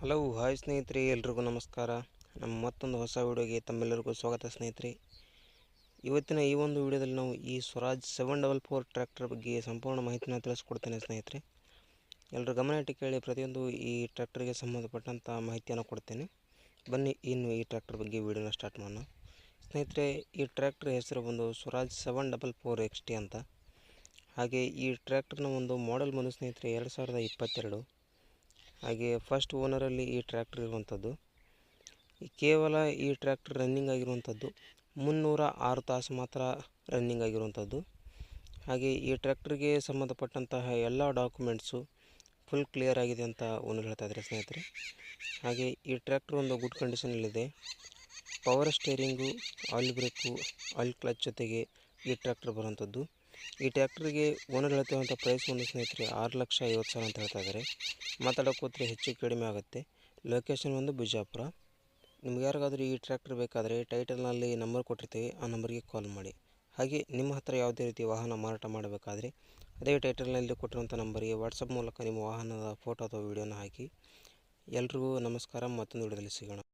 Hello, hi ಸ್ನೇಹಿತರೆ, ಎಲ್ರಿಗೂ ನಮಸ್ಕಾರ. ನಮ್ಮ ಮತ್ತೊಂದು ಹೊಸ ವಿಡಿಯೋಗೆ ತಮ್ಮೆಲ್ಲರಿಗೂ ಸ್ವಾಗತ ಸ್ನೇಹಿತರೆ. ಇವತ್ತಿನ ಈ ಒಂದು ವಿಡಿಯೋದಲ್ಲಿ ನಾವು ಈ Swaraj seven double four tractor ಬಗ್ಗೆ ಸಂಪೂರ್ಣ ಮಾಹಿತಿನ ತಿಳಿಸ್ಕೊಡ್ತೇನೆ ಸ್ನೇಹಿತರೆ. ಎಲ್ಲರೂ ಗಮನ ಕೇಳಿ ಪ್ರತಿಯೊಂದು ಈ ಟ್ರ್ಯಾಕ್ಟರ್ಗೆ ಸಂಬಂಧಪಟ್ಟಂಥ ಮಾಹಿತಿಯನ್ನು ಕೊಡ್ತೇನೆ. ಬನ್ನಿ, ಇನ್ನು ಈ ಟ್ರ್ಯಾಕ್ಟರ್ ಬಗ್ಗೆ ವಿಡಿಯೋನ ಸ್ಟಾರ್ಟ್ ಮಾಡೋಣ. ಸ್ನೇಹಿತರೆ, ಈ ಟ್ರ್ಯಾಕ್ಟರ್ ಹೆಸರು ಬಂದು Swaraj seven double four X T ಅಂತ. ಹಾಗೆ ಈ ಟ್ರ್ಯಾಕ್ಟರ್ನ ಒಂದು ಮಾಡೆಲ್ ಬಂದು ಸ್ನೇಹಿತರೆ, ಎರಡು ಸಾವಿರದ ಇಪ್ಪತ್ತೆರಡು. ಹಾಗೆ ಫಸ್ಟ್ ಓನರಲ್ಲಿ ಈ ಟ್ರ್ಯಾಕ್ಟ್ರ್ ಇರುವಂಥದ್ದು ಕೇವಲ ಈ ಟ್ರ್ಯಾಕ್ಟ್ರ್ ರನ್ನಿಂಗ್ ಆಗಿರುವಂಥದ್ದು ಮುನ್ನೂರ ಆರು ತಾಸು ಮಾತ್ರ ರನ್ನಿಂಗ್ ಆಗಿರುವಂಥದ್ದು ಹಾಗೆ ಈ ಟ್ರ್ಯಾಕ್ಟರ್ಗೆ ಸಂಬಂಧಪಟ್ಟಂತಹ ಎಲ್ಲ ಡಾಕ್ಯುಮೆಂಟ್ಸು ಫುಲ್ ಕ್ಲಿಯರ್ ಆಗಿದೆ ಅಂತ ಓನರ್ ಹೇಳ್ತಾ ಇದ್ದಾರೆ ಸ್ನೇಹಿತರೆ. ಹಾಗೆ ಈ ಟ್ರ್ಯಾಕ್ಟ್ರ್ ಒಂದು good ಕಂಡೀಷನಲ್ಲಿದೆ power steering oil brake oil clutch ಜೊತೆಗೆ ಈ ಟ್ರ್ಯಾಕ್ಟ್ರ್ ಬರುವಂಥದ್ದು ಈ ಟ್ಯಾಕ್ಟ್ರಿಗೆ ಓನರ್ ಹೇಳ್ತಿರುವಂಥ ಪ್ರೈಸ್ ಒಂದು ಸ್ನೇಹಿತರೆ ಆರು ಲಕ್ಷ ಐವತ್ತು ಸಾವಿರ ಅಂತ ಹೇಳ್ತಾ ಇದ್ದಾರೆ. ಮಾತಾಡೋಕೆ ಹೋದರೆ ಹೆಚ್ಚು ಕಡಿಮೆ ಆಗುತ್ತೆ. ಲೊಕೇಶನ್ ಒಂದು ಬಿಜಾಪುರ. ನಿಮ್ಗೆ ಯಾರಿಗಾದರೂ ಈ ಟ್ರ್ಯಾಕ್ಟರ್ ಬೇಕಾದರೆ ಟೈಟಲ್ನಲ್ಲಿ ನಂಬರ್ ಕೊಟ್ಟಿರ್ತೀವಿ, ಆ ನಂಬರ್ಗೆ ಕಾಲ್ ಮಾಡಿ. ಹಾಗೆ ನಿಮ್ಮ ಹತ್ರ ಯಾವುದೇ ರೀತಿ ವಾಹನ ಮಾರಾಟ ಮಾಡಬೇಕಾದ್ರೆ ಅದೇ ಟೈಟಲ್ನಲ್ಲಿ ಕೊಟ್ಟಿರುವಂಥ ನಂಬರಿಗೆ ವಾಟ್ಸಪ್ ಮೂಲಕ ನಿಮ್ಮ ವಾಹನದ ಫೋಟೋ ಅಥವಾ ವೀಡಿಯೋನ ಹಾಕಿ. ಎಲ್ರಿಗೂ ನಮಸ್ಕಾರ, ಮತ್ತೊಂದು ವಿಡಿಯೋದಲ್ಲಿ ಸಿಗೋಣ.